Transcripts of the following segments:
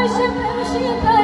Боже, помоги нам.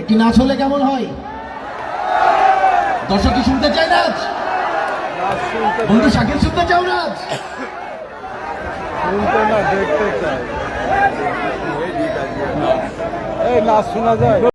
একটি নাচ হলে কেমন হয়? দর্শক কি শুনতে চাই নাচ? বন্ধু শাকিল, শুনতে চাও নাচ? শুনতে না, দেখতে চাই। এই নাচ শোনা যায়।